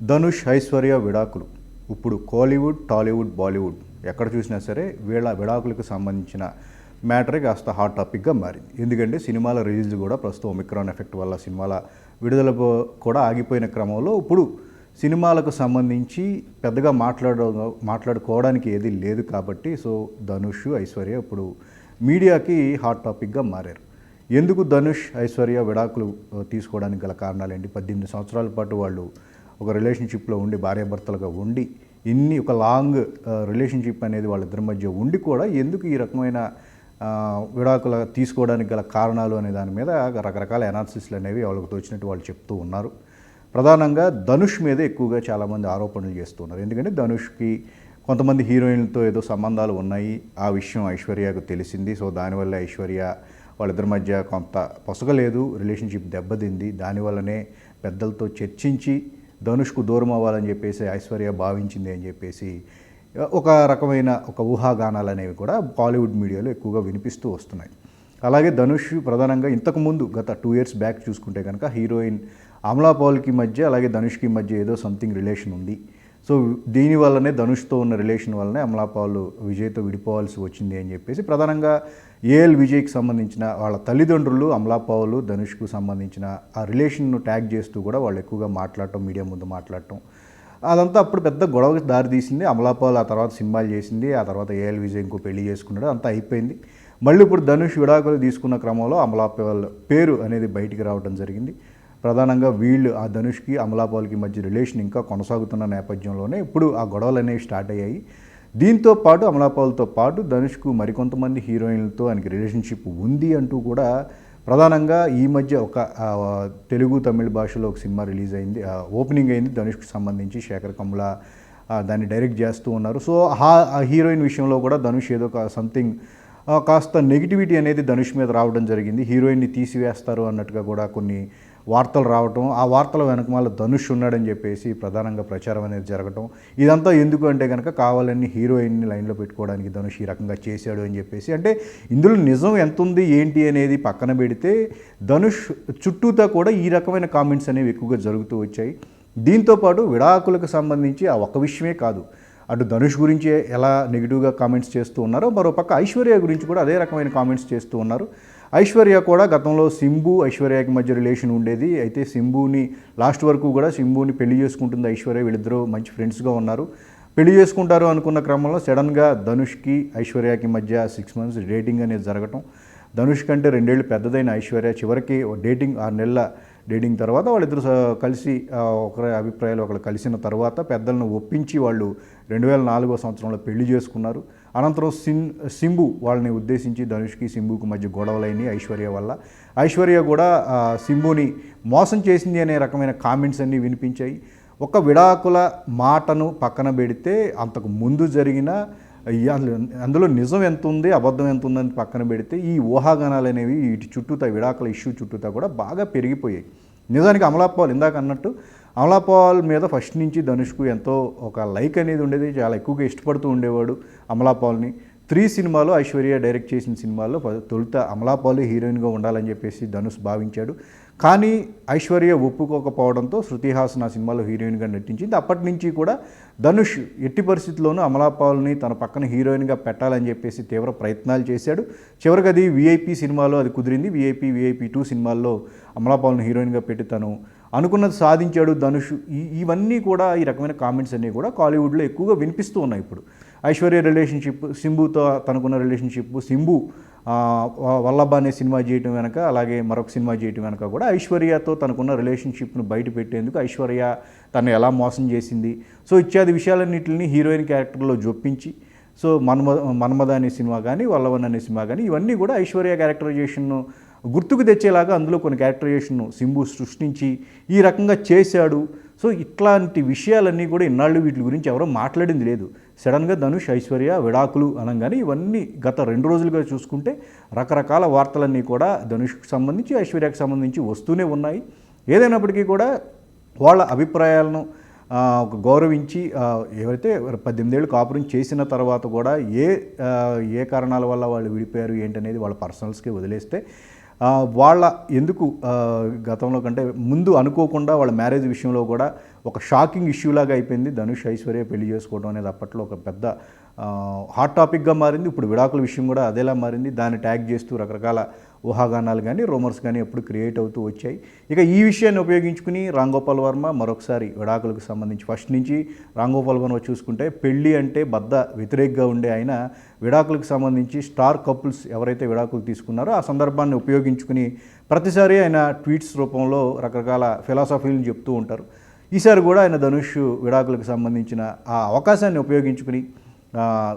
ధనుష్ ఐశ్వర్య విడాకులు. ఇప్పుడు కోలీవుడ్ టాలీవుడ్ బాలీవుడ్ ఎక్కడ చూసినా సరే వీళ్ళ విడాకులకు సంబంధించిన మ్యాటరే కాస్త హాట్ టాపిక్గా మారింది. ఎందుకంటే సినిమాల రిలీజ్ కూడా ప్రస్తుతం ఒమిక్రాన్ ఎఫెక్ట్ వల్ల సినిమాల విడుదల కూడా ఆగిపోయిన క్రమంలో ఇప్పుడు సినిమాలకు సంబంధించి పెద్దగా మాట్లాడ మాట్లాడుకోవడానికి ఏది లేదు కాబట్టి సో ధనుష్ ఐశ్వర్య ఇప్పుడు మీడియాకి హాట్ టాపిక్గా మారారు. ఎందుకు ధనుష్ ఐశ్వర్య విడాకులు తీసుకోవడానికి గల కారణాలు ఏంటి? పద్దెనిమిది సంవత్సరాల పాటు వాళ్ళు ఒక రిలేషన్షిప్లో ఉండి భార్యాభర్తలుగా ఉండి ఇన్ని ఒక లాంగ్ రిలేషన్షిప్ అనేది వాళ్ళిద్దరి మధ్య ఉండి కూడా ఎందుకు ఈ రకమైన విడాకుల తీసుకోవడానికి గల కారణాలు అనే దాని మీద రకరకాల అనాలిసిస్లు అనేవి వాళ్ళకి తోచినట్టు వాళ్ళు చెప్తూ ఉన్నారు. ప్రధానంగా ధనుష్ మీద ఎక్కువగా చాలామంది ఆరోపణలు చేస్తున్నారు ఎందుకంటే ధనుష్కి కొంతమంది హీరోయిన్లతో ఏదో సంబంధాలు ఉన్నాయి. ఆ విషయం ఐశ్వర్యకు తెలిసింది. సో దానివల్ల ఐశ్వర్య వాళ్ళిద్దరి మధ్య కొంత పొసగలేదు. రిలేషన్షిప్ దెబ్బతింది. దానివల్లనే పెద్దలతో చర్చించి ధనుష్కు దూరం అవ్వాలని చెప్పేసి ఐశ్వర్య భావించింది అని చెప్పేసి ఒక రకమైన ఒక ఊహాగానాలు అనేవి కూడా బాలీవుడ్ మీడియాలో ఎక్కువగా వినిపిస్తూ వస్తున్నాయి. అలాగే ధనుష్ ప్రధానంగా ఇంతకుముందు గత టూ ఇయర్స్ బ్యాక్ చూసుకుంటే కనుక హీరోయిన్ అమలా పౌల్కి మధ్య అలాగే ధనుష్కి మధ్య ఏదో సంథింగ్ రిలేషన్ ఉంది. సో దీని వల్లనే ధనుష్తో ఉన్న రిలేషన్ వల్లనే అమలాపాలు విజయ్తో విడిపోవాల్సి వచ్చింది అని చెప్పేసి ప్రధానంగా ఏఎల్ విజయ్కి సంబంధించిన వాళ్ళ తల్లిదండ్రులు అమలాపావులు ధనుష్కు సంబంధించిన ఆ రిలేషన్ను ట్యాగ్ చేస్తూ కూడా వాళ్ళు ఎక్కువగా మాట్లాడటం మీడియా ముందు మాట్లాడటం. అదంతా అప్పుడు పెద్ద గొడవకి దారి తీసింది. అమలాపాల్ ఆ తర్వాత సినిమాలు చేసింది. ఆ తర్వాత ఏఎల్ విజయ్ ఇంకో పెళ్ళి చేసుకున్నాడు. అంతా అయిపోయింది. మళ్ళీ ఇప్పుడు ధనుష్ విడాకులు తీసుకున్న క్రమంలో అమలాపాల్ పేరు అనేది బయటికి రావడం జరిగింది. ప్రధానంగా వీళ్ళు ఆ ధనుష్కి అమలాపాల్కి మధ్య రిలేషన్ ఇంకా కొనసాగుతున్న నేపథ్యంలోనే ఇప్పుడు ఆ గొడవలు అనేవి స్టార్ట్ అయ్యాయి. దీంతో పాటు అమలాపాల్తో పాటు ధనుష్కు మరికొంతమంది హీరోయిన్లతో ఆయనకి రిలేషన్షిప్ ఉంది అంటూ కూడా ప్రధానంగా ఈ మధ్య ఒక తెలుగు తమిళ భాషలో ఒక సినిమా రిలీజ్ అయింది. ఓపెనింగ్ అయింది ధనుష్కి సంబంధించి. శేఖర్ కమల దాన్ని డైరెక్ట్ చేస్తూ ఉన్నారు. సో ఆ హీరోయిన్ విషయంలో కూడా ధనుష్ ఏదో ఒక సంథింగ్ కాస్త నెగిటివిటీ అనేది ధనుష్ మీద రావడం జరిగింది. హీరోయిన్ని తీసివేస్తారు అన్నట్టుగా కూడా కొన్ని వార్తలు రావటం ఆ వార్తల వెనకమాల ధనుష్ ఉన్నాడని చెప్పేసి ప్రధానంగా ప్రచారం అనేది జరగటం. ఇదంతా ఎందుకు అంటే కనుక కావాలని హీరోయిన్ని లైన్లో పెట్టుకోవడానికి ధనుష్ ఈ రకంగా చేశాడు అని చెప్పేసి. అంటే ఇందులో నిజం ఎంత ఉంది ఏంటి అనేది పక్కన పెడితే ధనుష్ చుట్టూతా కూడా ఈ రకమైన కామెంట్స్ అనేవి ఎక్కువగా జరుగుతూ వచ్చాయి. దీంతో పాటు విడాకులకు సంబంధించి ఆ ఒక్క విషయమే కాదు అటు ధనుష్ గురించి ఎలా నెగిటివ్గా కామెంట్స్ చేస్తూ ఉన్నారో మరోపక్క ఐశ్వర్య గురించి కూడా అదే రకమైన కామెంట్స్ చేస్తూ ఉన్నారు. ఐశ్వర్య కూడా గతంలో సింబు ఐశ్వర్యకి మధ్య రిలేషన్ ఉండేది. అయితే సింబుని లాస్ట్ వరకు కూడా సింబుని పెళ్ళి చేసుకుంటుంది ఐశ్వర్య. వీళ్ళిద్దరూ మంచి ఫ్రెండ్స్గా ఉన్నారు. పెళ్ళి చేసుకుంటారు అనుకున్న క్రమంలో సడన్గా ధనుష్కి ఐశ్వర్యకి మధ్య సిక్స్ మంత్స్ డేటింగ్ అనేది జరగటం. ధనుష్ కంటే రెండేళ్ళు పెద్దదైన ఐశ్వర్య చివరికి డేటింగ్ ఆరు నెలల డేటింగ్ తర్వాత వాళ్ళిద్దరు కలిసి ఒకరి అభిప్రాయాలు ఒకరు కలిసిన తర్వాత పెద్దలను ఒప్పించి వాళ్ళు రెండు వేల నాలుగో సంవత్సరంలో పెళ్ళి చేసుకున్నారు. అనంతరం సిన్ సింబు వాళ్ళని ఉద్దేశించి ధనుష్కి సింబుకు మధ్య గొడవలైనవి ఐశ్వర్య వల్ల. ఐశ్వర్య కూడా సింబుని మోసం చేసింది అనే రకమైన కామెంట్స్ అన్నీ వినిపించాయి. ఒక విడాకుల మాటను పక్కన పెడితే అంతకు ముందు జరిగిన అందులో- నిజం ఎంత ఉంది అబద్ధం ఎంత ఉందని పక్కన పెడితే ఈ ఊహాగానాలు అనేవి వీటి చుట్టూతా విడాకుల ఇష్యూ చుట్టూతా కూడా బాగా పెరిగిపోయాయి. నిజానికి అమలాపాల్ ఇందాక అన్నట్టు అమలాపాల్ మీద ఫస్ట్ నుంచి ధనుష్కు ఎంతో ఒక లైక్ అనేది ఉండేది. చాలా ఎక్కువగా ఇష్టపడుతూ ఉండేవాడు అమలాపాల్ని. త్రీ సినిమాలో ఐశ్వర్య డైరెక్ట్ చేసిన సినిమాల్లో తొలుత అమలాపాల్ హీరోయిన్గా ఉండాలని చెప్పేసి ధనుష్ భావించాడు. కానీ ఐశ్వర్య ఒప్పుకోకపోవడంతో శృతిహాసన్ ఆ సినిమాలో హీరోయిన్గా నటించింది. అప్పటి నుంచి కూడా ధనుష్ ఎట్టి పరిస్థితుల్లోనూ అమలాపాల్ని తన పక్కన హీరోయిన్గా పెట్టాలని చెప్పేసి తీవ్ర ప్రయత్నాలు చేశాడు. చివరికి అది విఐపి సినిమాలో అది కుదిరింది. విఐపి విఐపి టూ సినిమాల్లో అమలాపాల్ని హీరోయిన్గా పెట్టి తను అనుకున్నది సాధించాడు ధనుష్. ఈ ఇవన్నీ కూడా ఈ రకమైన కామెంట్స్ అన్నీ కూడా కాలీవుడ్లో ఎక్కువగా వినిపిస్తూ ఉన్నాయి ఇప్పుడు. ఐశ్వర్య రిలేషన్షిప్ సింబుతో తనకున్న రిలేషన్షిప్ సింబు వల్లభ అనే సినిమా చేయటం వెనక అలాగే మరొక సినిమా చేయటం వెనక కూడా ఐశ్వర్యతో తనకున్న రిలేషన్షిప్ను బయట పెట్టేందుకు ఐశ్వర్య తను ఎలా మోసం చేసింది. సో ఇత్యాది విషయాలన్నింటిని హీరోయిన్ క్యారెక్టర్లో జొప్పించి సో మన్మ మన్మద అనే సినిమా కానీ వల్లవన్ అనే సినిమా కానీ ఇవన్నీ కూడా ఐశ్వర్య క్యారెక్టరైజేషన్ను గుర్తుకు తెచ్చేలాగా అందులో కొన్ని క్యారెక్టరైజేషన్ను సింబు సృష్టించి ఈ రకంగా చేశాడు. సో ఇట్లాంటి విషయాలన్నీ కూడా ఇన్నాళ్ళు వీటి గురించి ఎవరో మాట్లాడింది లేదు. సడన్గా ధనుష్ ఐశ్వర్య విడాకులు అనగానే ఇవన్నీ గత రెండు రోజులుగా చూసుకుంటే రకరకాల వార్తలన్నీ కూడా ధనుష్కి సంబంధించి ఐశ్వర్యకు సంబంధించి వస్తూనే ఉన్నాయి. ఏదైనప్పటికీ కూడా వాళ్ళ అభిప్రాయాలను ఒక గౌరవించి ఎవరైతే పద్దెనిమిదేళ్ళు కాపురం చేసిన తర్వాత కూడా ఏ ఏ కారణాల వల్ల వాళ్ళు విడిపోయారు ఏంటనేది వాళ్ళ పర్సనల్స్కి వదిలేస్తే వాళ్ళ ఎందుకు గతంలో కంటే ముందు అనుకోకుండా వాళ్ళ మ్యారేజ్ విషయంలో కూడా ఒక షాకింగ్ ఇష్యూ లాగా అయిపోయింది. ధనుష్ ఐశ్వర్య పెళ్ళి చేసుకోవడం అనేది అప్పట్లో ఒక పెద్ద హాట్ టాపిక్గా మారింది. ఇప్పుడు విడాకుల విషయం కూడా అదేలా మారింది. దాన్ని ట్యాగ్ చేస్తూ రకరకాల ఊహాగానాలు కానీ రూమర్స్ కానీ ఎప్పుడు క్రియేట్ అవుతూ వచ్చాయి. ఇక ఈ విషయాన్ని ఉపయోగించుకుని రాంగోపాల్ వర్మ మరొకసారి విడాకులకు సంబంధించి ఫస్ట్ నుంచి రాంగోపాల్ వర్మ చూసుకుంటే పెళ్ళి అంటే బద్ద వ్యతిరేకంగా ఉండే ఆయన విడాకులకు సంబంధించి స్టార్ కపుల్స్ ఎవరైతే విడాకులు తీసుకున్నారో ఆ సందర్భాన్ని ఉపయోగించుకుని ప్రతిసారి ఆయన ట్వీట్స్ రూపంలో రకరకాల ఫిలాసఫీలను చెప్తూ ఉంటారు. ఈసారి కూడా ఆయన ధనుష్ విడాకులకు సంబంధించిన ఆ అవకాశాన్ని ఉపయోగించుకుని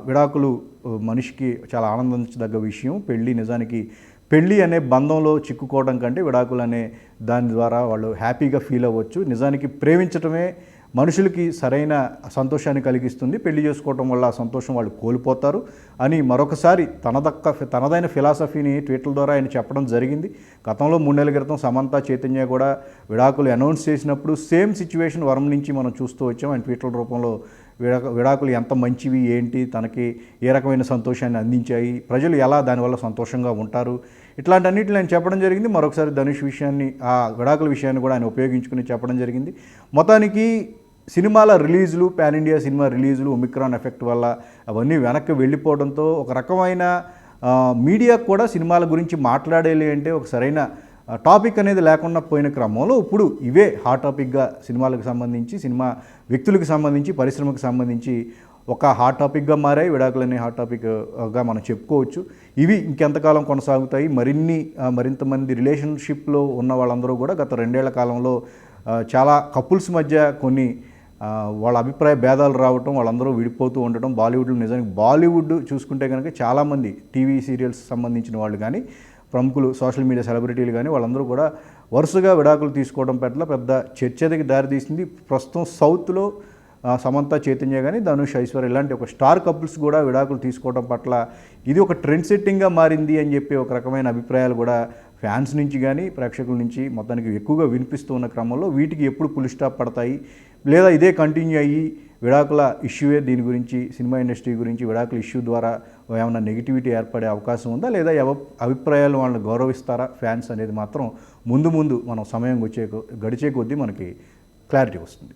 విడాకులు మనిషికి చాలా ఆనందించదగ్గ విషయం. పెళ్ళి నిజానికి పెళ్ళి అనే బంధంలో చిక్కుకోవడం కంటే విడాకులు అనే దాని ద్వారా వాళ్ళు హ్యాపీగా ఫీల్ అవ్వచ్చు. నిజానికి ప్రేమించటమే మనుషులకి సరైన సంతోషాన్ని కలిగిస్తుంది. పెళ్ళి చేసుకోవటం వల్ల ఆ సంతోషం వాళ్ళు కోల్పోతారు అని మరొకసారి తనదక్క తనదైన ఫిలాసఫీని ట్వీట్ల ద్వారా ఆయన చెప్పడం జరిగింది. గతంలో మూడు నెలల క్రితం సమంత చైతన్య కూడా విడాకులు అనౌన్స్ చేసినప్పుడు సేమ్ సిచ్యువేషన్ వరం నుంచి మనం చూస్తూ వచ్చాం. ఆయన ట్వీట్ల రూపంలో విడాక విడాకులు ఎంత మంచివి ఏంటి తనకి ఏ రకమైన సంతోషాన్ని అందించాయి ప్రజలు ఎలా దానివల్ల సంతోషంగా ఉంటారు ఇట్లాంటి అన్నింటిని ఆయన చెప్పడం జరిగింది. మరొకసారి ధనుష్ విషయాన్ని ఆ విడాకుల విషయాన్ని కూడా ఆయన ఉపయోగించుకుని చెప్పడం జరిగింది. మొత్తానికి సినిమాల రిలీజులు పాన్ ఇండియా సినిమా రిలీజులు ఒమిక్రాన్ ఎఫెక్ట్ వల్ల అవన్నీ వెనక్కి వెళ్ళిపోవడంతో ఒక రకమైన మీడియా కూడా సినిమాల గురించి మాట్లాడేది అంటే ఒక సరైన టాపిక్ అనేది లేకుండా పోయిన క్రమంలో ఇప్పుడు ఇవే హాట్ టాపిక్గా సినిమాలకు సంబంధించి సినిమా వ్యక్తులకు సంబంధించి పరిశ్రమకు సంబంధించి ఒక హాట్ టాపిక్గా మారాయి. విడాకులనే హాట్ టాపిక్గా మనం చెప్పుకోవచ్చు. ఇవి ఇంకెంతకాలం కొనసాగుతాయి? మరిన్ని మరింత మంది రిలేషన్షిప్లో ఉన్న వాళ్ళందరూ కూడా గత రెండేళ్ళ కాలంలో చాలా కపుల్స్ మధ్య కొన్ని వాళ్ళ అభిప్రాయ భేదాలు రావటం వాళ్ళందరూ విడిపోతూ ఉండటం బాలీవుడ్లో నిజానికి బాలీవుడ్ చూసుకుంటే కనుక చాలామంది టీవీ సీరియల్స్ సంబంధించిన వాళ్ళు కానీ ప్రముఖులు సోషల్ మీడియా సెలబ్రిటీలు కానీ వాళ్ళందరూ కూడా వరుసగా విడాకులు తీసుకోవడం పట్ల పెద్ద చర్చకి దారితీసింది ప్రస్తుతం సౌత్లో సమంత చైతన్య కానీ ధనుష్ ఐశ్వర్య ఇలాంటి ఒక స్టార్ కపుల్స్ కూడా విడాకులు తీసుకోవడం పట్ల ఇది ఒక ట్రెండ్ సెట్టింగ్గా మారింది అని చెప్పి ఒక రకమైన అభిప్రాయాలు కూడా ఫ్యాన్స్ నుంచి కానీ ప్రేక్షకుల నుంచి మొత్తానికి ఎక్కువగా వినిపిస్తూ ఉన్న క్రమంలో వీటికి ఎప్పుడు పులి స్టాప్ పడతాయి లేదా ఇదే కంటిన్యూ అయ్యి విడాకుల ఇష్యూయే దీని గురించి సినిమా ఇండస్ట్రీ గురించి విడాకుల ఇష్యూ ద్వారా ఏమైనా నెగిటివిటీ ఏర్పడే అవకాశం ఉందా? లేదా ఎవ అభిప్రాయాలు వాళ్ళని గౌరవిస్తారా? ఫ్యాన్స్ అనేది మాత్రం ముందు ముందు మనం సమయం వచ్చే కొ- గడిచే కొద్దీ మనకి క్లారిటీ వస్తుంది.